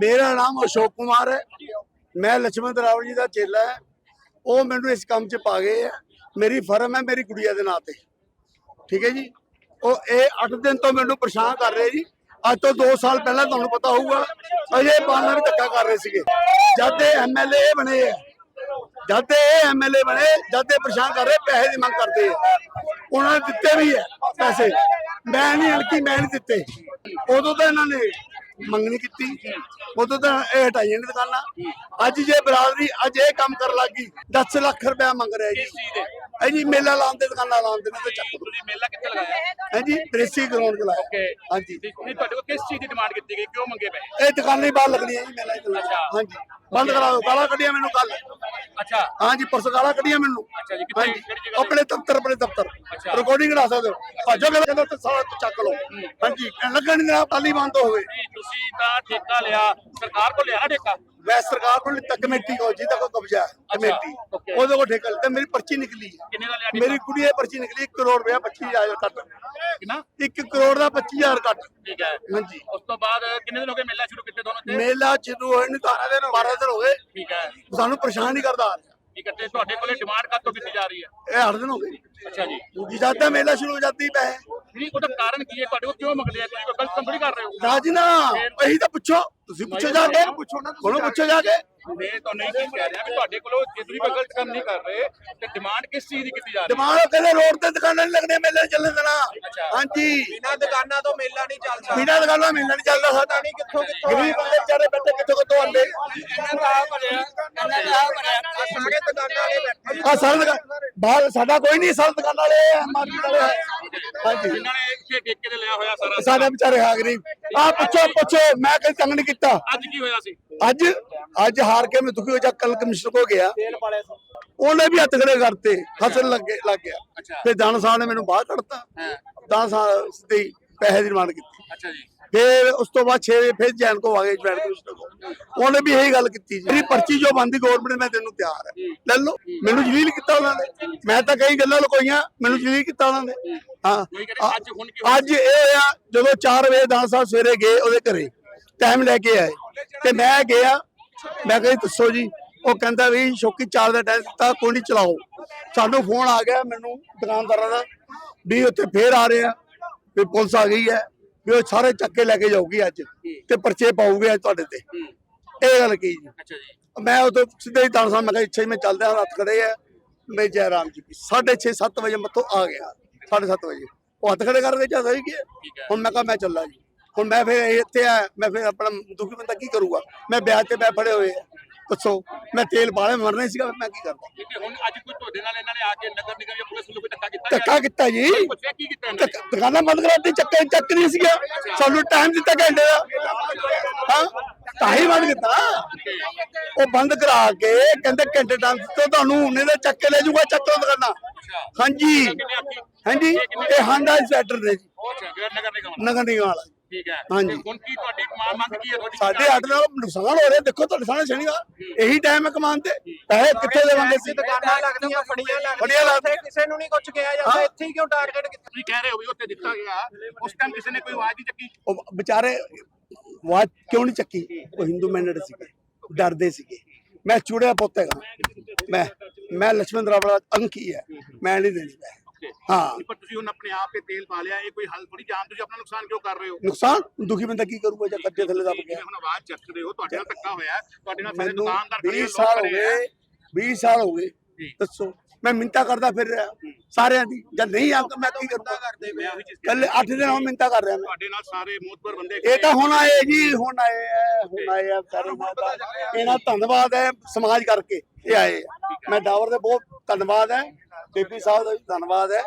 ਮੇਰਾ ਨਾਮ ਅਸ਼ੋਕ ਕੁਮਾਰ ਹੈ। ਮੈਂ ਲక్ష్ਮਣ ਰਾਵਲ ਜੀ ਦਾ ਚੇਲਾ ਹੈ। ਉਹ ਮੈਨੂੰ ਇਸ ਕੰਮ 'ਚ ਪਾ ਗਏ ਆ ਮੇਰੀ ਫਰਮ ਹੈ ਮੇਰੀ ਗੁੜੀਆ ਦੇ ਨਾਂ ਤੇ। ਠੀਕ ਹੈ ਜੀ? ਉਹ ਇਹ 8 ਦਿਨ ਤੋਂ ਮੈਨੂੰ ਪਰੇਸ਼ਾਨ ਕਰ ਰਹੇ ਜੀ। ਅੱਜ ਤੋਂ 2 ਸਾਲ ਪਹਿਲਾਂ ਤੁਹਾਨੂੰ ਪਤਾ ਹੋਊਗਾ, ਅਜੇ ਬਾਨਾ ਵੀ ਧੱਕਾ ਕਰ ਰਹੇ ਸੀਗੇ। ਜਦ ਦੇ ਐਮਐਲਏ ਬਣੇ ਆ ਜਦ ਦੇ ਇਹ ਐਮਐਲਏ ਬਣੇ, ਜਦ ਦੇ ਪਰੇਸ਼ਾਨ ਕਰ ਰਹੇ, ਪੈਸੇ ਦੀ ਮੰਗ ਕਰਦੇ ਆ ਉਹਨਾਂ ਨੇ ਦਿੱਤੇ ਵੀ ਆ ਪੈਸੇ। ਮੈਂ ਨਹੀਂ, ਅਣਕੀ ਮੈਂ ਨਹੀਂ ਦਿੱਤੇ। ਉਦੋਂ ਤਾਂ ਇਹਨਾਂ ਨੇ ਮੰਗਣੀ ਕੀਤੀ। ਉਦੋਂ ਤਾਂ ਇਹ ਹਟਾਈਆਂ ਨੇ ਦੁਕਾਨਾਂ। ਅੱਜ ਜੇ ਬਰਾਦਰੀ ਅੱਜ ਇਹ ਕੰਮ ਕਰਨ ਲੱਗੀ 10 ਲੱਖ ਰੁਪਇਆ ਮੰਗ ਰਿਹਾ ਜੀ। ਕਿਸ ਚੀਜ਼ ਦੇ? ਹੈ ਜੀ ਮੇਲਾ ਲਾਉਣ ਦੇ ਦੁਕਾਨਾਂ ਲਾਉਣ ਦੇ ਨੇ ਤੇ ਚੱਕ। ਤੁਸੀਂ ਮੇਲਾ ਕਿੱਥੇ ਲਗਾਇਆ? ਹੈ ਜੀ ਦ੍ਰਿਸ਼ੀ ਗਰਾਊਂਡ ਚਲਾਇਆ ਓਕੇ ਹਾਂਜੀ। ਨਹੀਂ ਤੁਹਾਡੇ ਕੋਲ ਕਿਸ ਚੀਜ਼ ਦੀ ਡਿਮਾਂਡ ਕੀਤੀ ਗਈ? ਕਿਉਂ ਮੰਗੇ ਪੈਸੇ ਇਹ ਦੁਕਾਨਾਂ ਹੀ ਬਾਹਰ ਲੱਗਣੀਆਂ ਜੀ ਮੇਲਾ ਹੀ। ਹਾਂਜੀ। ਬੰਦ ਕਰਾ ਦਿਓ ਗਾਲਾਂ ਕੱਢੀਆਂ ਮੈਨੂੰ ਕੱਲ ਅੱਛਾ। ਹਾਂਜੀ ਪਰਸੋਂ ਗਾਲਾਂ ਕੱਢੀਆਂ ਮੈਨੂੰ। ਅੱਛਾ ਜੀ, ਕਿੱਥੇ- ਕਿਹੜੀ ਜਗ੍ਹਾ? ਤੇ? ਆਪਣੇ ਦਫ਼ਤਰ ਆਪਣੇ ਦਫ਼ਤਰ। ਰਿਕਾਰਡਿੰਗ ਕਰਾ ਸਕਦੇ ਹੋ। ਭਾਜੋ ਕਹਿੰਦਾ ਤੇ ਸਾਰਾ ਚੱਕ ਲਓ। ਹਾਂਜੀ ਲੱਗਣ ਨਹੀਂ ਦੇਣਾ ਤਾਲੀ ਬੰਦ ਹੋਵੇ ਤੁਸੀਂ ਤਾਂ ਠੇਕਾ ਲਿਆ। ਸਰਕਾਰ ਕੋਲ ਲਿਆ ਨਾ ਠੇਕਾ? ਮੈਂ ਸਰਕਾਰ ਕੋਲ ਲਿੱਤਾ ਕਮੇਟੀ ਕੋਲ ਜਿਹਦਾ ਕੋਲ ਕਬਜ਼ਾ ਹੈ ਕਮੇਟੀ। ਉਹਦੇ ਕੋਲ ਠੇਕਾ ਲਿੱਤਾ ਮੇਰੀ ਪਰਚੀ ਨਿਕਲੀ ਹੈ। ਕਿੰਨੇ ਦਾ ਲਿਆ? ਮੇਰੀ ਕੁੜੀ ਦੀ ਪਰਚੀ ਨਿਕਲੀ 1 ਕਰੋੜ ਰੁਪਇਆ 25000 ਕੱਟ। ਕਿੰਨਾ? 1 ਕਰੋੜ ਦਾ 25000 ਕੱਟ। ਠੀਕ ਹੈ। ਹਾਂਜੀ ਉਸ ਤੋਂ ਬਾਅਦ ਕਿੰਨੇ ਦਿਨ ਹੋ ਗਏ ਮੇਲਾ ਸ਼ੁਰੂ ਕੀਤੇ ਤੇ ਮੇਲਾ ਸ਼ੁਰੂ ਹੋਏ ਨੂੰ 12 ਦਿਨ 12 ਦਿਨ ਹੋ ਗਏ। ਠੀਕ ਹੈ। ਸਾਨੂੰ ਪਰੇਸ਼ਾਨ ਨਹੀਂ ਕਰਦਾ ਆ ਰਿਹਾ। ਠੀਕ ਹੈ ਤੇ ਤੁਹਾਡੇ ਕੋਲੇ ਡਿਮਾਂਡ ਕਦੋਂ ਕੀਤੀ ਜਾ ਰਹੀ ਹੈ? ਇਹ 8 ਦਿਨ ਹੋ ਗਏ ਅੱਛਾ ਜੀ। ਜਦ ਦਾ ਮੇਲਾ ਸ਼ੁਰੂ ਹੋ ਜਾਂਦੀ ਪੈ। ਨਹੀਂ ਉਹਦਾ ਕਾਰਨ ਕੀ ਹੈ? ਤੁਹਾਡੇ ਕੋਲ ਕਿਉਂ ਮੰਗਦੇ ਆ? ਤੁਸੀਂ ਕੋਈ ਗਲਤ ਕੰਮ ਥੋੜੀ ਕਰ ਰਹੇ ਹੋ। ਰਾਜਨਾ ਇਹੀ ਤਾਂ ਪੁੱਛੋ। ਤੁਸੀਂ ਪੁੱਛੋ ਜਾ ਕੇ। ਪੁੱਛੋ ਨਾ ਕੋਲੋਂ ਪੁੱਛੋ ਜਾ ਕੇ। ਮੈਂ ਤੁਹਾਨੂੰ ਇਹ ਚੀਜ਼ ਕਹਿ ਰਿਹਾ ਕਿ ਤੁਹਾਡੇ ਕੋਲੋਂ ਜੇ ਤੁਸੀਂ ਕੋਈ ਗਲਤ ਕੰਮ ਨਹੀਂ ਕਰ ਰਹੇ ਤੇ ਡਿਮਾਂਡ ਕਿਸ ਚੀਜ਼ ਦੀ ਕੀਤੀ ਜਾ ਰਹੀ ਹੈ? ਦਿਮਾਗ ਕਹਿੰਦੇ ਰੋਡ ਤੇ ਦੁਕਾਨਾਂ ਨਹੀਂ ਲੱਗਣੀਆਂ ਮੇਲੇ ਨੀ ਚੱਲਣ ਦੇਣਾ। ਅੱਛਾ। ਹਾਂਜੀ। ਬਿਨਾਂ ਦੁਕਾਨਾਂ ਤੋਂ ਮੇਲਾ ਨਹੀਂ ਚੱਲ ਸਕਦਾ। ਬਿਨਾਂ ਦੁਕਾਨਾਂ ਮੇਲਾ ਨਹੀਂ ਚੱਲਦਾ ਸਾਡਾ। ਨਹੀਂ ਕਿੱਥੋਂ ਕਿੱਥੋਂ ਗਰੀਬ ਬੰਦੇ ਵਿਚਾਰੇ ਬੈਠੇ ਕਿੱਥੋਂ ਕਿੱਥੋਂ ਆਉਂਦੇ। ਇਹਨਾਂ ਦਾ ਆ ਭਰਿਆ ਇਹਨਾਂ ਦਾ ਆ ਭਰਿਆ। ਆਹ ਸਾਰੇ ਦੁਕਾਨਾਂ ਵਾਲੇ ਬੈਠੇ। ਆ ਸਾਰਾ ਦੁਕਾਨ ਬਾਹਰ ਸਾਡਾ ਕੋਈ ਨਹੀਂ ਸਾਰਾ ਦੁਕਾਨਾਂ ਵਾਲੇ ਆ, ਮਾਰਕੀਟ ਵਾਲੇ ਆ। ਹਾਂਜੀ ਜਿਨ੍ਹਾਂ ਨੇ ਇੱਥੇ ਠੇਕੇ ਤੇ ਲਿਆ ਹੋਇਆ ਸਾਰਾ ਸਾਡੇ ਵਿਚਾਰੇ ਆ ਗਰੀਬ। ਆ ਪੁੱਛੋ ਪੁੱਛੋ ਮੈਂ ਕਦੇ ਤੰਗ ਨਹੀਂ ਕੀਤਾ। ਅੱਜ ਕੀ ਹੋਇਆ ਸੀ? ਅੱਜ ਅੱਜ ਹਾਰ ਕੇ ਮੈਂ ਦੁਖੀ ਹੋ ਜਾ ਕੱਲ ਕਮਿਸ਼ਨਰ ਕੋ ਗਿਆ। ਤੇਲ ਉਹਨੇ ਵੀ ਹੱਥ ਖੜੇ ਕਰਤੇ ਹੱਸਣ ਲੱਗੇ ਲੱਗ ਗਿਆ। ਅੱਛਾ। ਫਿਰ ਦਾਨ ਸਾਹਿਬ ਨੇ ਮੈਨੂੰ ਬਾਹਰ ਕੱਢਤਾ। ਹਾਂ। ਦਾਨ ਸਾਹਿਬ ਦੇ ਪੈਸੇ ਦੀ ਡਿਮਾਂਡ ਕੀਤੀ। ਅੱਛਾ ਜੀ। ਫਿਰ ਉਸ ਤੋਂ ਬਾਅਦ 6 ਵਜੇ ਫਿਰ ਜੈਨ ਕੋ ਆ ਗਏ ਜੈਨ ਕਮਿਸ਼ਨਰ ਕੋ ਉਹਨੇ ਵੀ ਇਹੀ ਗੱਲ ਕੀਤੀ ਜੀ। ਮੇਰੀ ਪਰਚੀ ਜੋ ਬੰਦੀ ਗਵਰਨਮੈਂਟ ਮੈਂ ਤੈਨੂੰ ਤਿਆਰ ਹੈ ਲੈ ਲਓ ਮੈਨੂੰ ਜਲੀਲ ਕੀਤਾ ਉਹਨਾਂ ਨੇ। ਮੈਂ ਤਾਂ ਕਈ ਗੱਲਾਂ ਲੁਕੋਈਆਂ ਮੈਨੂੰ ਜਲੀਲ ਕੀਤਾ ਉਹਨਾਂ ਨੇ। ਹਾਂ। ਅੱਜ ਇਹ ਆ ਜਦੋਂ 4 ਵਜੇ ਦਾਸ ਸਾਹਿਬ ਸਵੇਰੇ ਗਏ ਉਹਦੇ ਘਰੇ ਟਾਈਮ ਲੈ ਕੇ ਆਏ। ਤੇ ਮੈਂ ਗਿਆ ਮੈਂ ਕਿਹਾ ਦੱਸੋ ਜੀ ਉਹ ਕਹਿੰਦਾ ਵੀ ਸ਼ੌਕੀ 4 ਦਾ ਟਾਈਮ ਦਿੱਤਾ ਕੋਈ ਨਹੀਂ ਚਲਾਓ। ਸਾਨੂੰ ਫੋਨ ਆ ਗਿਆ ਮੈਨੂੰ ਦੁਕਾਨਦਾਰਾਂ ਦਾ ਵੀ ਉੱਥੇ ਫੇਰ ਆ ਰਹੇ ਆ ਵੀ ਪੁਲਿਸ ਆ ਗਈ ਹੈ। ਵੀ ਉਹ ਸਾਰੇ ਚੱਕ ਲੈ ਕੇ ਜਾਊਗੀ ਅੱਜ ਤੇ ਪਰਚੇ ਪਾਉਗੇ ਅੱਜ ਤੁਹਾਡੇ ਤੇ। ਇਹ ਗੱਲ ਕੀ ਜੀ? ਅੱਛਾ ਜੀ। ਮੈਂ ਉਦੋਂ ਸਿੱਧੇ ਹੀ ਦਾਨ ਸਾਹਿਬ ਮੈਂ ਕਿਹਾ ਇੱਥੇ ਹੀ ਮੈਂ ਚੱਲਦਾ ਹਾਂ ਹੱਥ ਖੜੇ ਆ। ਮੈਂ ਜੈ ਰਾਮ ਜੀ ਕੀ 6:30 7 ਵਜੇ ਮੱਥੋਂ ਆ ਗਿਆ। 7:30 ਵਜੇ। ਉਹ ਹੱਥ ਖੜੇ ਕਰਕੇ ਜਾਂਦਾ ਸੀ ਕਿ? ਹੈ। ਹੁਣ ਮੈਂ ਕਿਹਾ ਮੈਂ ਚੱਲਾਂ ਜੀ। ਹੁਣ ਮੈਂ ਫਿਰ ਇੱਥੇ ਆ ਮੈਂ ਫਿਰ ਆਪਣਾ ਦੁਖੀ ਬੰਦਾ ਕੀ ਕਰੂਗਾ? ਮੈਂ ਵਿਆਹ ਤੇ ਫੜੇ ਹੋਏ ਆ। ਦੱਸੋ। ਮੈਂ ਤੇਲ ਬਾਲੇ ਮਰਨਾ ਹੀ ਸੀਗਾ ਮੈਂ ਕੀ ਕਰਦਾ? ਹੈ ਹੁਣ ਅੱਜ ਕੋਈ ਤੁਹਾਡੇ ਨਾਲ ਇਹਨਾਂ ਨੇ ਆ ਕੇ ਨਗਰ ਨਿਗਮ ਜਾਂ ਪੁਲਿਸ ਵੱਲੋਂ ਕੋਈ ਧੱਕਾ ਕੀਤਾ ਧੱਕਾ ਕੀਤਾ ਜੀ। ਪੁੱਛਿਆ ਕੀ ਕੀਤਾ ਇਹਨਾਂ ਨੇ? ਧੱਕਾ- ਦੁਕਾਨਾਂ ਬੰਦ ਕਰਾਤੀ ਚੱਕੇ ਚੱਕ ਨਹੀਂ ਸੀਗਾ। ਸਾਨੂੰ ਟਾਈਮ ਦਿੱਤਾ ਘੰਟੇ ਦਾ। ਹਾਂ? ਤਾਹੀ ਬੰਦ ਕੀਤਾ। ਉਹ ਬੰਦ ਕਰਾ ਕੇ ਕਹਿੰਦੇ ਘੰਟੇ ਟਾਈਮ ਦਿੱਤਾ ਤੁਹਾਨੂੰ ਉਹਨੇ ਦਾ ਚੱਕ ਕੇ ਲੈ ਜਾਊਗਾ ਚੱਕ ਲਓ ਦੁਕਾਨਾਂ। ਹਾਂਜੀ। ਕਿੰਨੇ ਆਖੀ ਹਾਂਜੀ ਇਹ ਹਾਂਡਾ ਇੰਸਪੈਕਟਰ ਨੇ ਜੀ। ਨਗਰ ਨਿਗਮ ਨਗਰ ਨਿਗਮ ਵਾਲਾ ਠੀਕ ਹੈ। ਹਾਂਜੀ। ਤੇ ਹੁਣ ਕੀ ਤੁਹਾਡੀ ਮਾਂ ਮੰਗ ਕੀ ਹੈ? ਤੁਹਾਡੀ ਸਾਡੇ ਅੱਠ ਨਾਲ ਨੁਕਸਾਨ ਹੋ ਰਿਹਾ। ਦੇਖੋ ਤੁਹਾਡੇ ਸਾਹਮਣੇ ਇਹੀ ਟਾਈਮ ਹੈ ਕਮਾਨ ਤੇ। ਪੈਸੇ ਕਿੱਥੇ ਦੇਵਾਂਗੇ ਐਸੀ ਦੁਕਾਨਾਂ ਲੱਗਦੀਆਂ ਫੜੀਆਂ ਲੱਗਦੀਆਂ। ਫੜੀਆਂ ਲੱਗਦੀਆਂ। ਉੱਥੇ ਕਿਸੇ ਨੂੰ ਨਹੀਂ ਕੁਝ ਕਿਹਾ ਜਾਂਦਾ। ਹਾਂ। ਇੱਥੇ ਹੀ ਕਿਉਂ ਟਾਰਗੇਟ ਕੀਤਾ? ਤੁਸੀਂ ਕਹਿ ਰਹੇ ਹੋ ਵੀ ਉੱਥੇ ਦਿੱਤਾ ਗਿਆ। ਉਸ ਟਾਈਮ ਕਿਸੇ ਨੇ ਕੋਈ ਆਵਾਜ਼ ਨਹੀਂ ਚੱਕੀ। ਉਹ ਵਿਚਾਰੇ ਵਾਚ ਕਿਉਂ ਨਹੀਂ ਚੱਕੀ? ਉਹ ਹਿੰਦੂ ਮੈਨੇਡ ਸੀਗੇ। ਡਰਦੇ ਸੀਗੇ। ਮੈਂ ਚੂੜਿਆ ਪੁੱਤ ਹੈਗਾ। ਮੈਂ ਮੈਂ ਲక్ష్ਮਣ ਰਾਵਲਾ ਅੰਕੀ ਹੈ। ਮੈਂ ਨਹੀਂ ਦੇਣੀ. ਹਾਂ। ਪਰ ਤੁਸੀਂ ਹੁਣ ਆਪਣੇ ਆਪ ਤੇ ਤੇਲ ਪਾ ਲਿਆ ਇਹ ਕੋਈ ਹੱਲ ਥੋੜੀ ਜਾਣ ਤੁਸੀਂ ਆਪਣਾ ਨੁਕਸਾਨ ਕਿਉਂ ਕਰ ਰਹੇ ਹੋ? ਨੁਕਸਾਨ? ਦੁਖੀ ਬੰਦਾ ਕੀ ਕਰੂਗਾ ਜਾਂ ਕੱਟੇ ਥੱਲੇ ਦੱਬ ਗਿਆ? ਜਿਵੇਂ ਹੁਣ ਆਵਾਜ਼ ਚੱਕ ਰਹੇ ਹੋ ਤੁਹਾਡੇ ਨਾਲ ਧੱਕਾ ਹੋਇਆ ਹੈ, ਤੁਹਾਡੇ ਨਾਲ ਸਾਰੇ ਮੈਨੂੰ ਦੁਕਾਨਦਾਰ ਖੜੇ 20 ਲੋਕ ਸਾਲ ਹੋ ਖੜੇ ਆ। ਗਏ 20 ਸਾਲ ਹੋ ਗਏ। ਜੀ। ਦੱਸੋ ਮੈਂ ਮਿੰਤਾ ਕਰਦਾ ਫਿਰ ਰਿਹਾ ਸਾਰਿਆਂ ਦੀ ਜਦ ਨਹੀਂ ਆਉਂਦਾ ਮੈਂ ਕੀ ਕਰਦੇ ਕੱਲ 8 ਦਿਨ ਹੋ ਮਿੰਤਾ ਕਰ ਰਿਹਾ ਮੈਂ। ਤੁਹਾਡੇ ਨਾਲ ਸਾਰੇ ਮੋਤਬਰ ਬੰਦੇ ਇਹ ਤਾਂ ਹੁਣ ਆਏ ਜੀ ਹੁਣ ਆਏ ਆ ਹੁਣ ਆਏ ਆ ਸਾਰੇ ਮਾਤਾ ਇਹਨਾਂ ਧੰਨਵਾਦ ਹੈ ਸਮਾਜ ਕਰਕੇ ਇਹ ਆਏ ਮੈਂ ਡਾਵਰ ਦੇ ਬਹੁਤ ਧੰਨਵਾਦ ਹੈ। ਬੀਬੀ ਸਾਹਿਬ ਦਾ ਵੀ ਧੰਨਵਾਦ ਹੈ।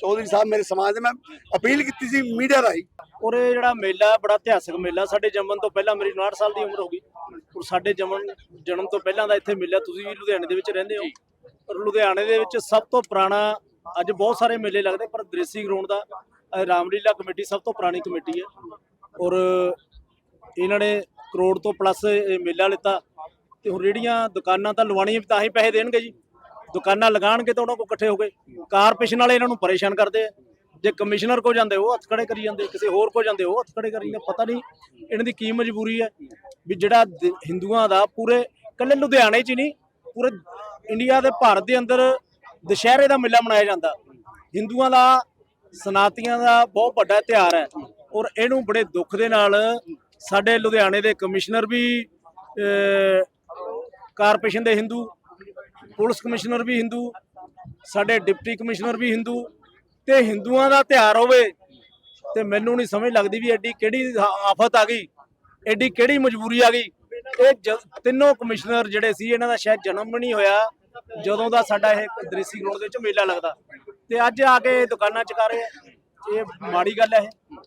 ਚੌਧਰੀ ਸਾਹਿਬ ਮੇਰੇ ਸਮਾਜ ਦੇ ਮੈਂ ਅਪੀਲ ਕੀਤੀ ਸੀ ਮੀਡੀਆ ਰਾਹੀਂ। ਔਰ ਇਹ ਜਿਹੜਾ ਮੇਲਾ ਬੜਾ ਇਤਿਹਾਸਕ ਮੇਲਾ ਸਾਡੇ ਜੰਮਣ ਤੋਂ ਪਹਿਲਾਂ ਮੇਰੀ 59 ਸਾਲ ਦੀ ਉਮਰ ਹੋ ਗਈ। ਔਰ ਸਾਡੇ ਜੰਮਣ ਜਨਮ ਤੋਂ ਪਹਿਲਾਂ ਦਾ ਇੱਥੇ ਮੇਲਾ ਤੁਸੀਂ ਵੀ ਲੁਧਿਆਣੇ ਦੇ ਵਿੱਚ ਰਹਿੰਦੇ ਹੋ। ਔਰ ਲੁਧਿਆਣੇ ਦੇ ਵਿੱਚ ਸਭ ਤੋਂ ਪੁਰਾਣਾ ਅੱਜ ਬਹੁਤ ਸਾਰੇ ਮੇਲੇ ਲੱਗਦੇ ਪਰ ਦ੍ਰੇਸੀ ਗਰਾਊਂਡ ਦਾ ਰਾਮਲੀਲਾ ਕਮੇਟੀ ਸਭ ਤੋਂ ਪੁਰਾਣੀ ਕਮੇਟੀ ਹੈ। ਔਰ ਇਹਨਾਂ ਨੇ ਕਰੋੜ ਤੋਂ ਪਲੱਸ ਇਹ ਮੇਲਾ ਲਿੱਤਾ। ਤੇ ਹੁਣ ਰੇੜੀਆਂ ਦੁਕਾਨਾਂ ਤਾਂ ਲਵਾਉਣੀਆਂ ਵੀ ਤਾਂ ਹੀ ਪੈਸੇ ਦੇਣਗੇ ਜੀ। ਦੁਕਾਨਾਂ ਲਗਾਣਗੇ ਤਾਂ ਉਹਨਾਂ ਕੋਲ ਇਕੱਠੇ ਹੋ ਗਏ ਕਾਰਪੋਰੇਸ਼ਨ ਵਾਲੇ ਇਹਨਾਂ ਨੂੰ ਪਰੇਸ਼ਾਨ ਕਰਦੇ ਆ। ਜੇ ਕਮਿਸ਼ਨਰ ਕੋ ਜਾਂਦੇ, ਉਹ ਹੱਥ ਖੜੇ ਕਰੀ ਜਾਂਦੇ, ਕਿਸੇ ਹੋਰ ਕੋ ਜਾਂਦੇ, ਉਹ ਹੱਥ ਖੜੇ ਕਰੀ ਜਾਂਦੇ, ਪਤਾ ਨਹੀਂ ਇਹਨਾਂ ਦੀ ਕੀ ਮਜਬੂਰੀ ਹੈ ਵੀ ਜਿਹੜਾ ਹਿੰਦੂਆਂ ਦਾ ਪੂਰੇ ਕੱਲੇ ਲੁਧਿਆਣੇ 'ਚ ਹੀ ਨਹੀਂ, ਪੂਰੇ ਇੰਡੀਆ ਦੇ ਭਾਰਤ ਦੇ ਅੰਦਰ ਦੁਸ਼ਹਿਰੇ ਦਾ ਮੇਲਾ ਮਨਾਇਆ ਜਾਂਦਾ। ਹਿੰਦੂਆਂ ਦਾ, ਸਨਾਤੀਆਂ ਦਾ ਬਹੁਤ ਵੱਡਾ ਤਿਉਹਾਰ ਹੈ ਔਰ ਇਹਨੂੰ ਬੜੇ ਦੁੱਖ ਦੇ ਨਾਲ ਸਾਡੇ ਲੁਧਿਆਣੇ ਦੇ ਕਮਿਸ਼ਨਰ ਵੀ ਕਾਰਪੋਰੇਸ਼ਨ ਦੇ ਹਿੰਦੂ ਪੁਲਿਸ ਕਮਿਸ਼ਨਰ ਵੀ ਹਿੰਦੂ, ਸਾਡੇ ਡਿਪਟੀ ਕਮਿਸ਼ਨਰ ਵੀ ਹਿੰਦੂ, ਤੇ ਹਿੰਦੂਆਂ ਦਾ ਤਿਉਹਾਰ ਹੋਵੇ, ਤੇ ਮੈਨੂੰ ਨਹੀਂ ਸਮਝ ਲੱਗਦੀ ਵੀ ਐਡੀ ਕਿਹੜੀ ਆਫਤ ਆ ਗਈ, ਐਡੀ ਕਿਹੜੀ ਮਜਬੂਰੀ ਆ ਗਈ। ਇਹ ਜ- ਤਿੰਨੋਂ ਕਮਿਸ਼ਨਰ ਜਿਹੜੇ ਸੀ, ਇਹਨਾਂ ਦਾ ਸ਼ਾਇਦ ਜਨਮ ਵੀ ਨਹੀਂ ਹੋਇਆ, ਜਦੋਂ ਦਾ ਸਾਡਾ ਇਹ ਦ੍ਰਿਸ਼ੀ ਰੋਡ ਦੇ ਵਿੱਚ ਮੇਲਾ ਲੱਗਦਾ। ਤੇ ਅੱਜ ਆ ਕੇ ਦੁਕਾਨਾਂ ਚਕਾ ਰਹੇ ਇਹ ਮਾੜੀ ਗੱਲ ਹੈ ਇਹ।